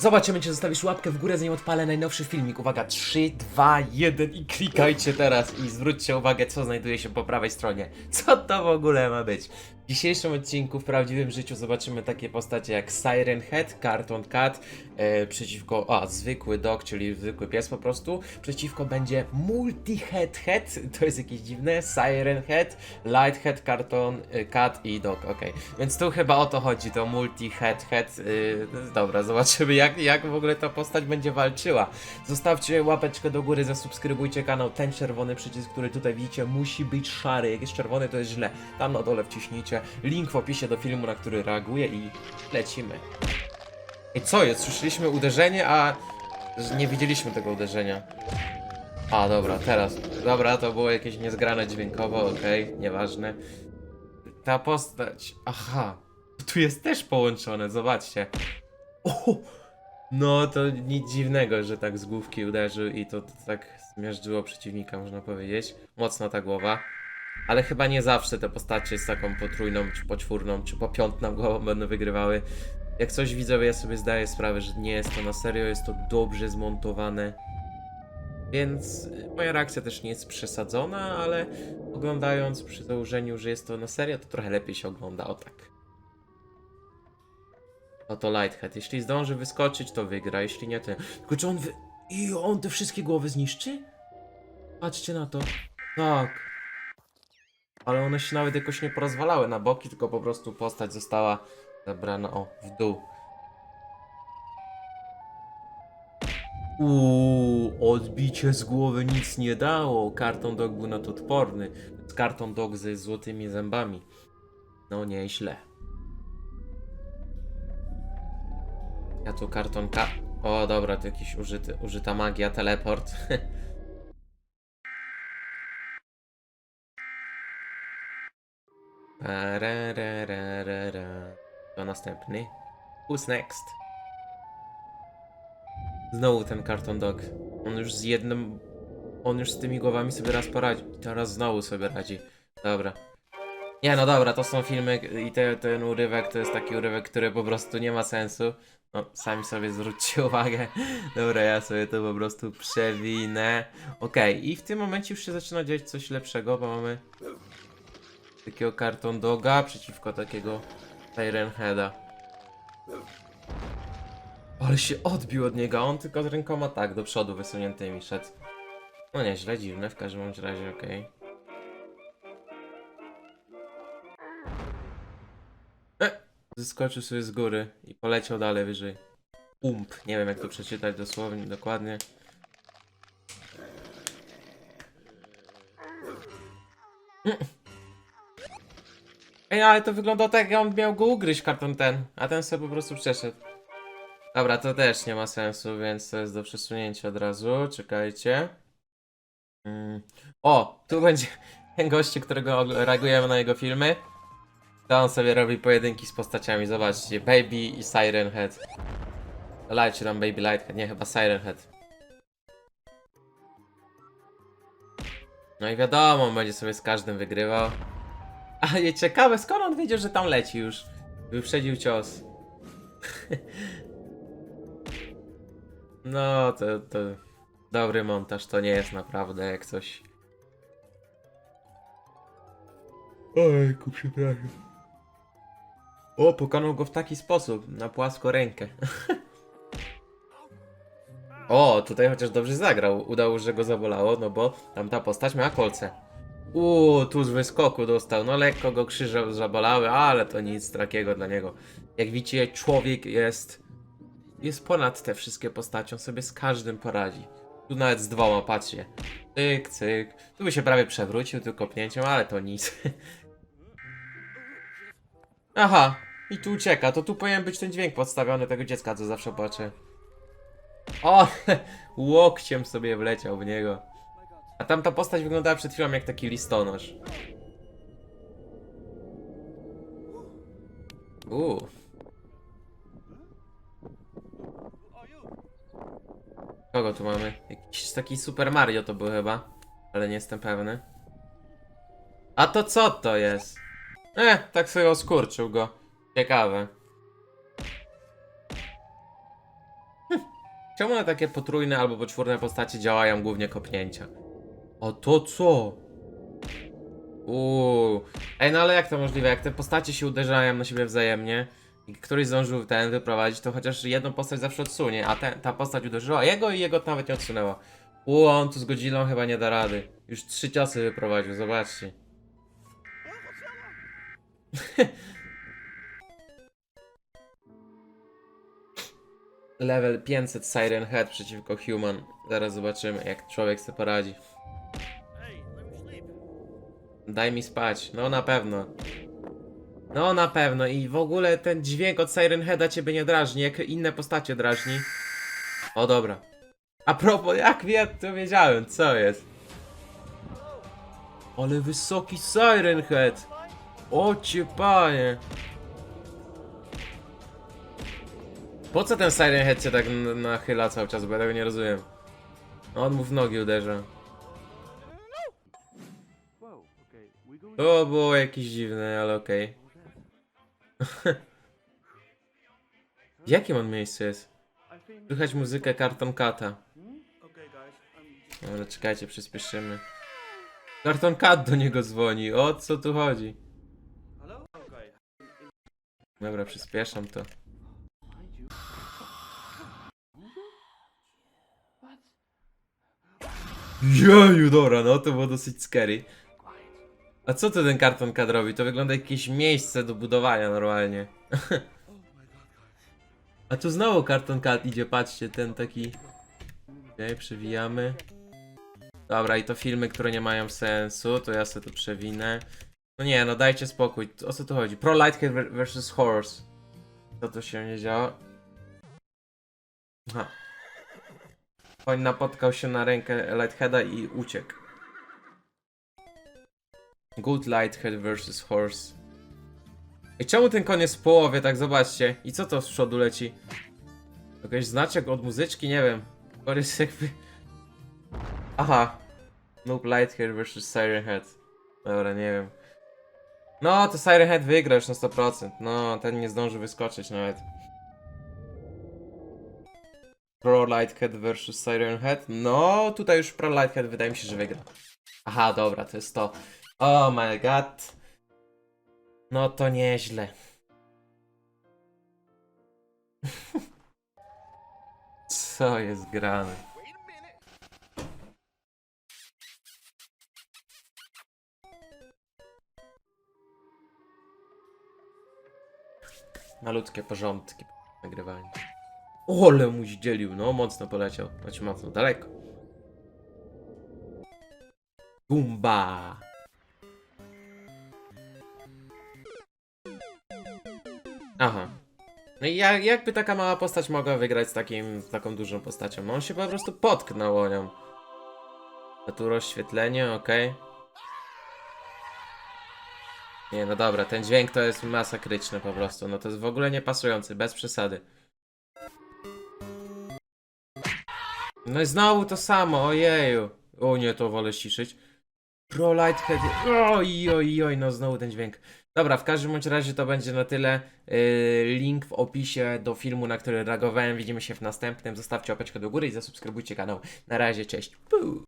Zobaczymy, czy zostawisz łapkę w górę, zanim odpalę najnowszy filmik. Uwaga, 3, 2, 1 i klikajcie teraz i zwróćcie uwagę, co znajduje się po prawej stronie. Co to w ogóle ma być? W dzisiejszym odcinku w prawdziwym życiu zobaczymy takie postacie jak Siren Head, Carton Cat, e, przeciwko, a zwykły dog, czyli zwykły pies po prostu. Przeciwko będzie Multi Head Head, to jest jakieś dziwne, Siren Head, Light Head, Carton e, Cat i dog, okej. Więc tu chyba o to chodzi, to Multi Head Head. Yy, dobra, zobaczymy jak, jak w ogóle ta postać będzie walczyła. Zostawcie łapeczkę do góry, zasubskrybujcie kanał. Ten czerwony przycisk, który tutaj widzicie, musi być szary. Jak jest czerwony, to jest źle. Tam na dole wciśnijcie. Link w opisie do filmu, na który reaguję i lecimy. I co jest? Słyszeliśmy uderzenie, a nie widzieliśmy tego uderzenia. A, dobra, teraz. Dobra, to było jakieś niezgrane dźwiękowo, okej, nieważne. Ta postać. Aha. Tu jest też połączone, zobaczcie. No to nic dziwnego, że tak z główki uderzył i to, to tak zmiażdżyło przeciwnika, można powiedzieć. Mocna ta głowa. Ale chyba nie zawsze te postacie z taką potrójną, czy poczwórną, czy popiątną głową będą wygrywały. Jak coś widzowie, ja sobie zdaję sprawę, że nie jest to na serio, jest to dobrze zmontowane. Więc y, moja reakcja też nie jest przesadzona, ale oglądając przy założeniu, że jest to na serio, to trochę lepiej się ogląda, o tak. Oto Lighthead. Jeśli zdąży wyskoczyć, to wygra, jeśli nie, to... Tylko czy on wy... I on te wszystkie głowy zniszczy? Patrzcie na to. Tak. Ale one się nawet jakoś nie porozwalały na boki, tylko po prostu postać została zabrana, o, w dół. Uuu, odbicie z głowy nic nie dało. Karton dog był na to odporny. Karton dog ze złotymi zębami. No nieźle. Ja tu kartonka. O, dobra, to jakiś użyty, użyta magia, teleport. Pararararara. To następny. Who's next? Znowu ten karton dog. On już z jednym. On już z tymi głowami sobie raz poradził. I teraz znowu sobie radzi. Dobra. Nie no dobra, to są filmy i te, ten urywek to jest taki urywek, który po prostu nie ma sensu. No, sami sobie zwróćcie uwagę. Dobra, ja sobie to po prostu przewinę. Okej, i w tym momencie już się zaczyna dziać coś lepszego, bo mamy takiego karton doga przeciwko takiego Siren Heada. Ale się odbił od niego, a on tylko z rękoma tak do przodu wysuniętymi szedł. No nieźle, dziwne, w każdym razie okej. E, Zeskoczył sobie z góry i poleciał dalej wyżej. Ump, nie wiem jak to przeczytać dosłownie, dokładnie. Mm. Ej, ale to wygląda tak, jak on miał go ugryźć karton ten, a ten sobie po prostu przeszedł. Dobra, to też nie ma sensu, więc to jest do przesunięcia od razu. Czekajcie. Mm. O, tu będzie ten gościu, którego reagujemy na jego filmy. To on sobie robi pojedynki z postaciami. Zobaczcie, Baby i Siren Head. Light czy tam Baby Lighthead, nie chyba Siren Head. No i wiadomo, on będzie sobie z każdym wygrywał. A nie ciekawe, skąd on wiedział, że tam leci już? Wyprzedził cios. No, to, to dobry montaż, to nie jest naprawdę jak coś. Ojku, przepraszam. O, pokonał go w taki sposób, na płasko rękę. o, tutaj chociaż dobrze zagrał. Udało, że go zabolało, no bo tamta postać miała kolce. Uuu, tu z wyskoku dostał. No lekko go krzyże zabolały, ale to nic takiego dla niego. Jak widzicie, człowiek jest. Jest ponad te wszystkie postacie, on sobie z każdym poradzi. Tu nawet z dwoma, patrzcie. Cyk, cyk. Tu by się prawie przewrócił tylko kopnięciem, ale to nic. Aha, i tu ucieka. To tu powinien być ten dźwięk podstawiony tego dziecka, co zawsze płacze. O, łokciem sobie wleciał w niego. A tamta postać wyglądała przed chwilą jak taki listonosz. Uuu. Kogo tu mamy? Jakiś taki Super Mario to był chyba. Ale nie jestem pewny. A to co to jest? Eh, tak sobie oskurczył go. Ciekawe. Czemu na takie potrójne albo poczwórne postacie działają głównie kopnięcia? O to co? Uuu. Ej, no ale jak to możliwe? Jak te postacie się uderzają na siebie wzajemnie i któryś zdążył ten wyprowadzić, to chociaż jedną postać zawsze odsunie, a te, ta postać uderzyła jego i jego nawet nie odsunęła. Uuu, on tu z Godzillą chyba nie da rady. Już trzy ciosy wyprowadził, zobaczcie. Level 500 Siren Head przeciwko Human. Zaraz zobaczymy, jak człowiek sobie poradzi. Daj mi spać. No na pewno. No na pewno. I w ogóle ten dźwięk od Siren Heada ciebie nie drażni, jak inne postacie drażni. O dobra. A propos, jak ja to wiedziałem, co jest? Ale wysoki Siren Head. O cię panie. Po co ten Siren Head się tak nachyla cały czas, bo ja tego nie rozumiem. No, On mu w nogi uderza. Okay, To było jakieś dziwne, ale okej. W jakim on miejscu jest? Słychać muzykę? Okay I'm just Dobra, czekajcie, przyspieszymy. Carton Cat do niego dzwoni, o co tu chodzi? Okay. Dobra, przyspieszam to. Jeju, dobra, no to było dosyć scary. A co to ten Carton Cat robi? To wygląda jak jakieś miejsce do budowania normalnie. A tu znowu Carton Cat idzie, patrzcie, ten taki... Okej, przewijamy. Dobra, i to filmy, które nie mają sensu, to ja sobie to przewinę. No nie, no dajcie spokój, o co tu chodzi? Pro Lighthead versus Horse. Co to się nie działa? Aha. Koń napotkał się na rękę Lightheada i uciekł. Good Lighthead versus Horse. I czemu ten koń jest w połowie, tak zobaczcie. I co to z przodu leci? Jakiś znaczek od muzyczki? Nie wiem. Jest jakby... Aha. Noob Lighthead versus Siren Head. Dobra, nie wiem. No, to Siren Head wygra już na 100%. No, ten nie zdąży wyskoczyć nawet. Pro Lighthead versus Siren Head. No, tutaj już Pro Lighthead wydaje mi się, że wygra. Aha, dobra, to jest to. Oh my god. No to nieźle. Co jest grane? Malutkie porządki nagrywania. Ole mu zdzielił, no mocno poleciał. Znaczy mocno, daleko. Gumba! Aha. No i jak, jakby taka mała postać mogła wygrać z takim, z taką dużą postacią? No on się po prostu potknął o nią. A tu rozświetlenie, okej. Nie, no dobra, ten dźwięk to jest masakryczny po prostu. No to jest w ogóle niepasujący, bez przesady. No i znowu to samo, ojeju. O nie, to wolę ściszyć. Pro Lighthead. Oj, oj, oj, no znowu ten dźwięk. Dobra, w każdym bądź razie to będzie na tyle. Yy, link w opisie do filmu, na który reagowałem. Widzimy się w następnym. Zostawcie łapeczkę do góry i zasubskrybujcie kanał. Na razie, cześć. Puu.